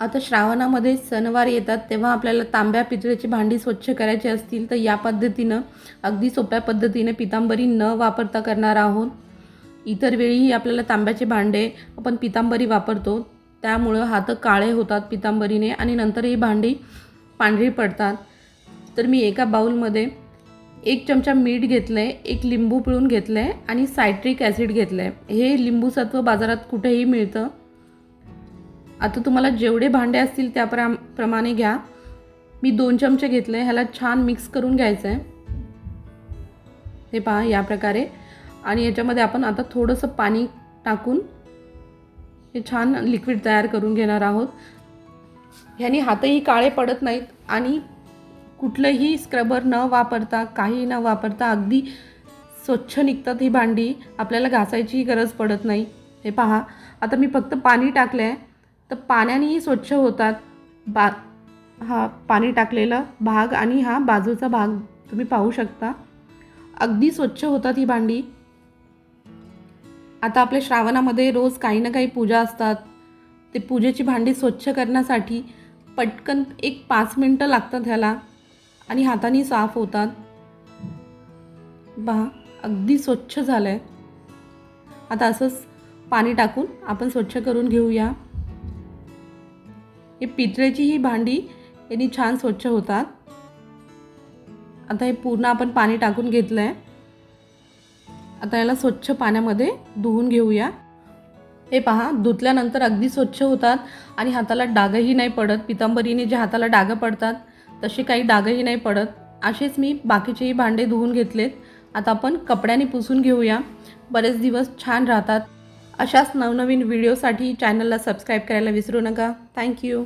आता श्रावणामध्ये सणवार येतात तेव्हा आपल्याला तांब्या पितळेची भांडी स्वच्छ करायची असतील तर या पद्धतीनं अगदी सोप्या पद्धतीने पितांबरी न वापरता करणार आहोत. इतर वेळीही आपल्याला तांब्याचे भांडे आपण पितांबरी वापरतो. त्यामुळं हात काळे होतात पितांबरीने आणि नंतर ही भांडी पांढरी पडतात. तर मी एका बाऊलमध्ये एक चमचा मीठ घेतलं आहे एक लिंबू पिळून घेतलं आहे आणि सायट्रिक ॲसिड घेतलं आहे हे लिंबूसत्व बाजारात कुठेही मिळतं. आता तुम्हाला जेवढे भांडे असतील त्या प्रा प्रमाणे घ्या. मी दोन चमचे घेतले ह्याला छान मिक्स करून घ्यायचं आहे हे पहा या प्रकारे. आणि याच्यामध्ये आपण आता थोडंसं पाणी टाकून हे छान लिक्विड तयार करून घेणार आहोत. ह्यानी हातही काळे पडत नाहीत आणि कुठलंही स्क्रबर न वापरता काही न वापरता अगदी स्वच्छ निघतात ही भांडी. आपल्याला घासायचीही गरज पडत नाही. हे पहा आता मी फक्त पाणी टाकलं आहे तर पाण्यानेही स्वच्छ होतात. बा हा पाणी टाकलेला भाग आणि हा बाजूचा भाग तुम्ही पाहू शकता. अगदी स्वच्छ होतात ही भांडी. आता आपल्या श्रावणामध्ये रोज काही ना काही पूजा असतात. ते पूजेची भांडी स्वच्छ करण्यासाठी पटकन एक पाच मिनटं लागतात ह्याला आणि हाताने साफ होतात. पहा अगदी स्वच्छ झालं आहे आता असंच पाणी टाकून आपण स्वच्छ करून घेऊया. हे पितळेची ही भांडी यांनी छान स्वच्छ होतात. आता हे पूर्ण आपण पाणी टाकून घेतलं आहे आता याला स्वच्छ पाण्यामध्ये धुवून घेऊया. हे पहा धुतल्यानंतर अगदी स्वच्छ होतात आणि हाताला डागही नाही पडत. पितांबरीने जे हाताला डागं पडतात तसे काही डागही नाही पडत. असेच मी बाकीचेही भांडे धुवून घेतलेत. आता आपण कपड्याने पुसून घेऊया. बरेच दिवस छान राहतात. अशाच नवनवीन व्हिडिओसाठी चॅनलला सबस्क्राईब करायला विसरू नका. थँक्यू